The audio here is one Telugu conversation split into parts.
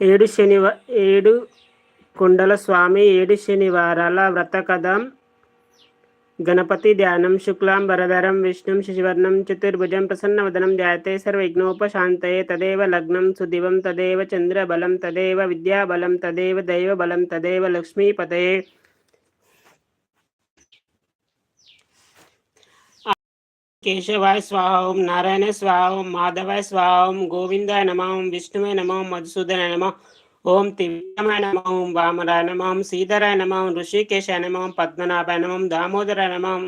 ఏడు శనివ ఏడు కొండల స్వామి ఏడు శనివారాల వ్రత కథ గణపతి ధ్యానం శుక్లాం వరదరం విష్ణుం శశివర్ణం చతుర్భుజం ప్రసన్నవదనం ధ్యాతే సర్వవిఘ్నోపశాంతయే తదేవ లగ్నం సుదివం తదేవ చంద్రబలం తదేవ విద్యాబలం తదేవ దైవబలం తదేవ లక్ష్మీపతయే. కేశవాయ స్వాహం నారాయణ స్వాహం మాధవాయ స్వాహం గోవిందాయ నమం విష్ణువే నమం మధుసూదన నమం ఓం తివ్యమాయ నమం వామరాయ నమం ఓం నమం నమ ఓం ఋషికేశాయ నమం ఓం పద్మనాభాయ నమ ఓం దామోదరాయ నమం ఓం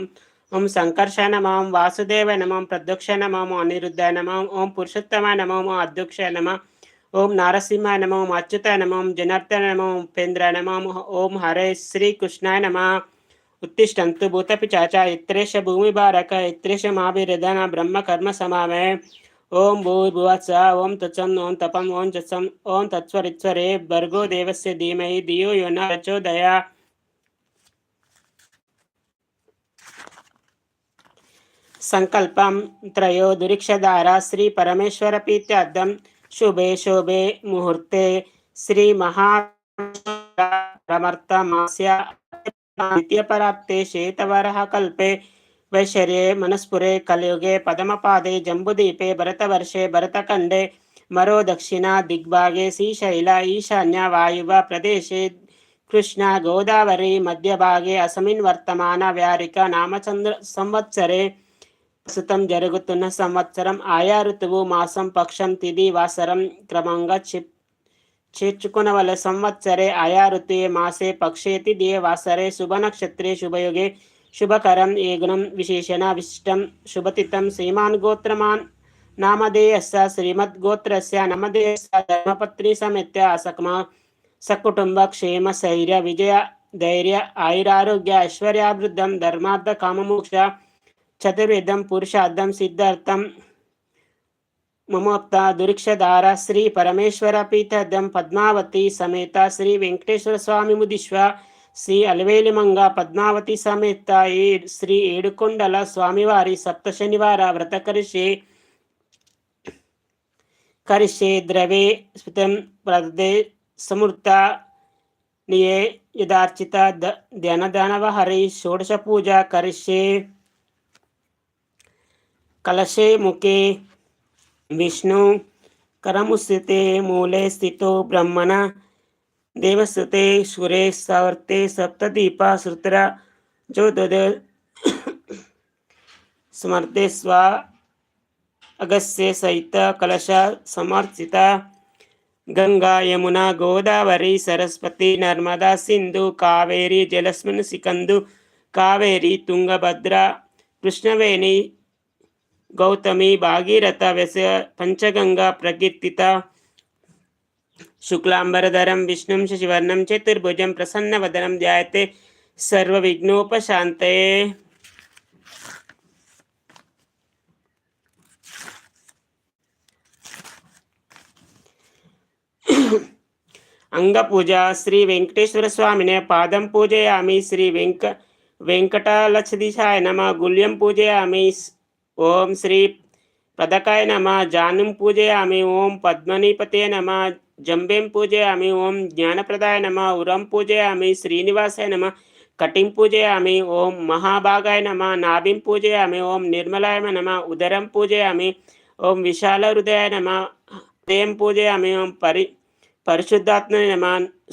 ఓం సంకర్షాయ నమం ఓం నమం నమ ఓం ప్రద్యుక్షాయ నమ ఓం అనిరుద్ధాయ నమ ఓం పురుషోత్తమాయ నమం ఓం అధ్యక్షాయ నమ ఓం నారసింహాయ నమ అచ్యుతాయ నమ జనార్దన నమం ఓం ఉపేంద్రాయ నమ ఓం హరే శ్రీ కృష్ణాయ నమ. उत्तिष्ठन्तु भूतपिचाचा इत्रेश भूमिभारक इत्रेश महाभिरधन ब्रह्म कर्म समावे ओम भूर्भुवत्स ओम तत्सम ओम तपम ओम तत्सम ओम तत्स्वरित्सरे भर्गो देवस्य धीमहि, धियो यो न प्रचोदया। संकल्पं त्रयो दुरीक्षधारा, श्री परमेश्वर प्रीत्यार्थं। शुभे, शोभे मुहूर्ते। श्री నిత్యపరాప్తే శేతవరహ కల్పే వైశర్యే మనస్పురే కలియుగే పదమపాదే జంబుదీపే భరతవర్షే భరతఖండే మరో దక్షిణ దిగ్భాగే శ్రీశైల ఈశాన్య వాయువ ప్రదేశే కృష్ణ గోదావరి మధ్యభాగే అసమిన్ వర్తమాన వ్యారిక నామచంద్ర సంవత్సరే ప్రస్తుతం జరుగుతున్న సంవత్సరం ఆయా ఋతువు మాసం పక్షం తిది వాసరం క్రమంగా చెప్ చేర్చుకునవల సంవత్సరే ఆయా ఋతుయే మాసే పక్షేతి దియే వాసరే శుభనక్షత్రే శుభయుగే శుభకరం ఏ గుణం విశేషణ విశిష్టం శుభతితం శ్రీమాన్ గోత్రమాన్ నామధేయస్య శ్రీమద్గోత్రస్య నమధేయస్య ధర్మపత్ని సమేత్య సక్మ సకుటుంబ క్షేమ శైర్య విజయ ధైర్య ఆయురారోగ్య ఐశ్వర్యాభివృద్ధం ధర్మార్థ కామమోక్ష చతుర్విధం పురుషార్థం సిద్ధార్థం మమోక్త దురిక్షధార శ్రీ పరమేశ్వర పీఠదం పద్మావతి సమేత శ్రీ వెంకటేశ్వర స్వామి ముదిశ్వ శ్రీ అలవేలిమంగ పద్మావతి సమేత ఏ శ్రీ ఏడుకొండల స్వామివారి సప్త శనివార వ్రత కరిషే కరిషే ద్రవే స్ఫుతం ప్రదే సమృత నియే యదార్చిత ధ్యానదానవ హరి షోడశ పూజ కరిష్యే కలశే ముఖే ವಿಷ್ಣು ಕರಮುಸ್ಥಿತೆ ಮೂಲೆ ಸ್ಥಿತೋ ಬ್ರಹ್ಮನ ದೇವಸ್ಥತೆ ಸುರೇ ಸಾವರ್ತೆ ಸಪ್ತದೀಪ ಶ್ರುತರ ಜ್ಯೋತದ ಸ್ಮರ್ಧೆ ಸ್ವ ಅಗಸ್ಯ ಸಹಿತ ಕಲಶ ಸಮರ್ಚಿತ ಗಂಗಾ ಯಮುನಾ ಗೋದಾವರಿ ಸರಸ್ವತಿ ನರ್ಮದಾ ಸಿಂಧು ಕಾವೇರಿ ಜಲಸ್ಮನ್ ಸಿಕಂದು ಕಾವೇರಿ ತುಂಗಭದ್ರಾ ಕೃಷ್ಣವೇಣಿ गौतमी भागीरथ व्यस पंचगंगा प्रकीर्तिता। शुक्लांबरधरम विष्णु, शशिवर्ण, चतुर्भुज प्रसन्न वदनम ध्याते सर्विघ्नोपात अंगपूजा, श्री वेंकटेश्वर स्वामी ने पाद पूजयामी, श्री वेंक वेंकटालक्ष नम गुम पूजयामी ఓం శ్రీ పదకాయ నమ జానుం పూజయామి ఓం పద్మనీపతే నమ జంబేం పూజయామి ఓం జ్ఞానప్రదాయ నమ ఉరం పూజయామి శ్రీనివాసాయ నమ కటిం పూజయామి ఓం మహాభాగాయ నమ నాభిం పూజయామి ఓం నిర్మలాయ నమ ఉదరం పూజయామి ఓం విశాల హృదయాయ నమ హృదయం పూజయామి ఓం పరి పరిశుద్ధాత్మ నమ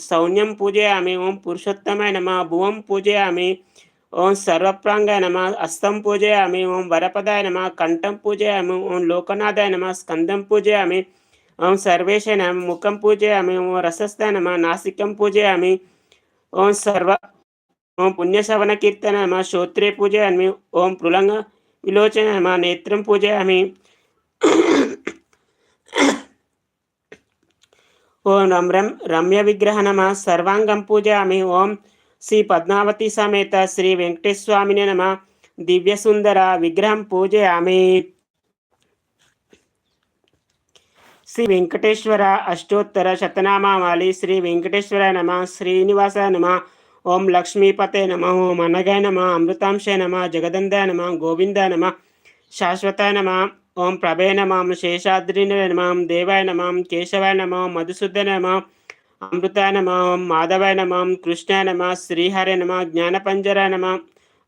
సౌన్యం పూజయామి ఓం పురుషోత్తమాయ నమ భువం పూజయామి ఓం సర్వప్రాంగాయ నమ హస్తం పూజయామి ఓం వరపదాయ నమ కంఠం పూజయామి ఓం లోకనాథాయ నమ స్కందం పూజయామి ఓం సర్వేశాయ నమ ముఖం పూజయామి ఓం రసస్థాయ నమ నాసికం పూజయామి ఓం సర్వ ఓం పుణ్యశవన కీర్తన నమ శ్రోత్రే పూజయామి ఓం పృలంగ విలోచన నమ నేత్రం పూజయామి ఓం రమ్యం రమ్య విగ్రహ నమ సర్వాంగం పూజయామి ఓం శ్రీ పద్మావతి సమేత శ్రీ వెంకటేశ్వామిని నమ. దివ్యసుందర విగ్రహం పూజయామి. శ్రీ వెంకటేశ్వర అష్టోత్తర శతనామావళి శ్రీ వెంకటేశ్వర నమ శ్రీనివాస నమ. ఓం లక్ష్మీపతే నమ ఓం అనగాయ నమ అమృతాంశ నమ జగదంద నమ గోవింద నమ. శాశ్వత నమ. ఓం ప్రభే నమ శేషాద్రి నమ దేవాయ నమ కేశవాయ నమ మధుసూదన నమాం. అమృతాయ నమ మాధవాయ నమాం కృష్ణాయ నమ శ్రీహరే నమ జ్ఞానపంజరాయ నమ.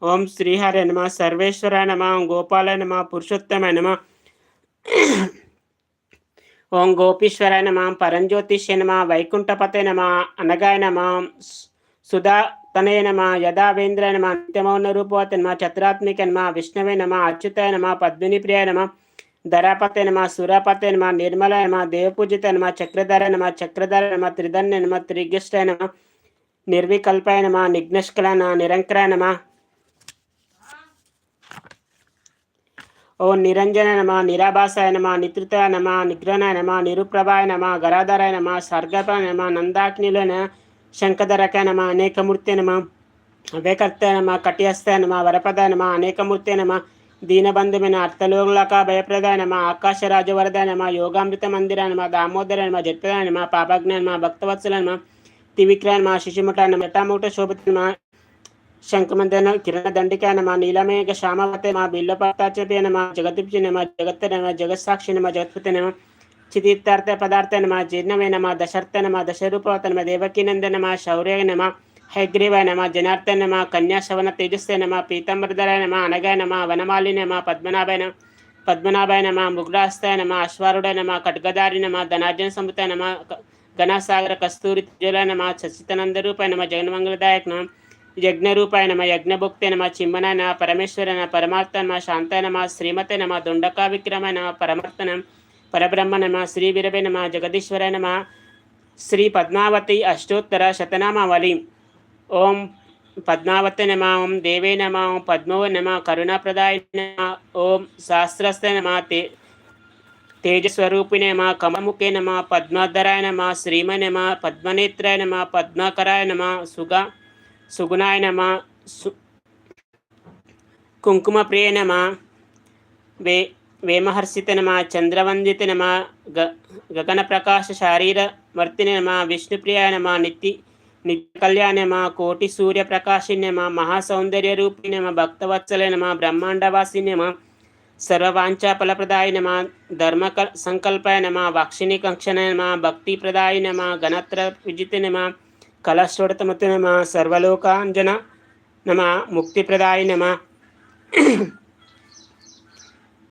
ఓం శ్రీహరే నమ సర్వేశ్వరాయ నమ గోపాలాయ నమ పురుషోత్తమాయ నమ. ఓం గోపీశ్వరాయ నమ పరంజ్యోతిష్య నమ వైకుంఠపతే నమ అనగాయ నమ సుధా తనయ నమ యదావేంద్రాయ నమ నిత్యమౌన రూపవత నమ చతురాత్మిక నమ విష్ణవే నమ అచ్యుతాయ నమ పద్మిని ప్రియ నమ. ధరాపతేనమ సురాపతేనమ నిర్మలయమ దేవపూజితనమ చక్రధరనమ చక్రధరనమ త్రిధన్ననమ త్రిగిష్టనమ నిర్వికల్పయనమ నిఘ్నష్కలన నిరంకరనమ? ఓ నిరంజననమ నిరాభాసాయనమ నిత్రితనమ నిగ్రహనమ నిరుప్రభాయనమ గరాధరాయనమ సర్గపాయనమ నందాగ్నిలోన శంఖధరకనమ అనేకమూర్తినమ అవేకర్తనమ కటియస్థానమ వరపదనమ అనేకమూర్తినమ నమ దీనబంధుమైన అర్థలోక భయప్రదానమ ఆకాశ రాజవరదానమ యోగామృత మందిరానమ నమ జట్పదానమ పాపజ్ఞానమ భక్తవత్సలనమ నమ శిశుముఠానమ ఎటామూట శోభితనమ శిశుముట శంఖమందన కిరణ దండికాయ నమ నీలమేఘ శ్యామవతే మా బిల్లపట్టాచపే నమ జగతిప్జి నమ జగత్త నమ జగత్సాక్షి నమ జగత్పతి నమ చితీర్థార్థ పదార్థ నమ జీర్ణవే నమ దశర్థ నమ దశరూపవత నమ జనార్దన్ నమ నమ నమ కన్యాశవన తేజస్సే నమ పీతాంబరధరాయ నమ అనగాయ నమ వనమాలి నమ పద్మనాభాయ నమ పద్మనాభాయ నమ ముగ్రాస్తాయ నమ అశ్వారుడ నమ ఖడ్గదారి నమ ధనార్జన సముత నమ ఘనసాగర కస్తూరి త్రిజుల నమ సచితానంద రూపాయ నమ జగన్మంగళదాయక నమ యజ్ఞరూపాయ నమ యజ్ఞభుక్తే నమ చిమ్మన నమ పరమేశ్వర నమ నమ శాంతాయ నమ శ్రీమతే నమ దొండకా విక్రమ నమ పరమాత్మ పరబ్రహ్మ నమ శ్రీ విరవే నమ జగదీశ్వర నమ శ్రీ పద్మావతి అష్టోత్తర శతనామావళి. ఓం పద్మావత నమ ఓం దేవే నమ ఓం పద్మవ నమ కరుణాప్రదాయ నమ ఓం శాస్త్రస్థ నమ తే తేజస్వరూపిణే నమ కమముఖే నమ పద్మాధరాయ నమ శ్రీమ నమ పద్మనేత్రాయ నమ పద్మాకరాయ నమ సుగ సుగుణాయ నమ సు కుంకుమ ప్రియ నమ వే వేమహర్షిత నమ చంద్రవందిత నమ గ గగన ప్రకాశ శారీర వర్తిని నమ విష్ణుప్రియాయ నమ నిత్య నిత్య కళ్యాణ కోటి సూర్య మహాసౌందర్య రూపిణి నమ భక్తవత్సల నమ ధర్మ సంకల్పాయ వాక్షిణి కంక్షణ భక్తి భక్తిప్రదాయ గణత్ర విజిత నమ సర్వలోకాంజన నమ ముక్తిప్రదాయ నమ